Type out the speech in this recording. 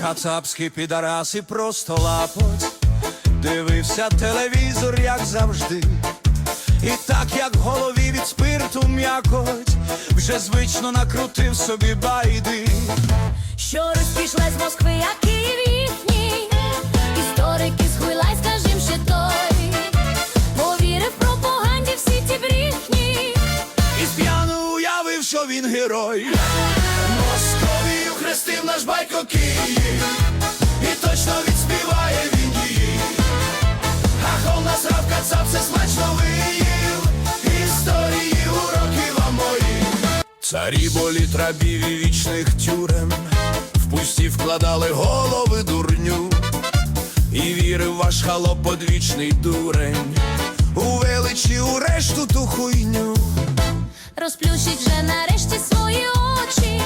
Кацапські підараси просто лапоть, дивився телевізор, як завжди. І так, як в голові від спирту м'якоть, вже звично накрутив собі байди. Що розпішле з Москви, а Київ їхній Історики з хуйлай, скажім ще той Повірив пропаганді всі ті брехні І сп'яну уявив, що він герой. Київ, і точно відспіває він її. Ах, он нас рав кацап, все смачно виїв. Історії уроки вам мої. Царі болі трабів і вічних тюрем, в пусті вкладали голови дурню. І вірив ваш халоп подвічний дурень, у величі у решту ту хуйню. Розплющить вже нарешті свої очі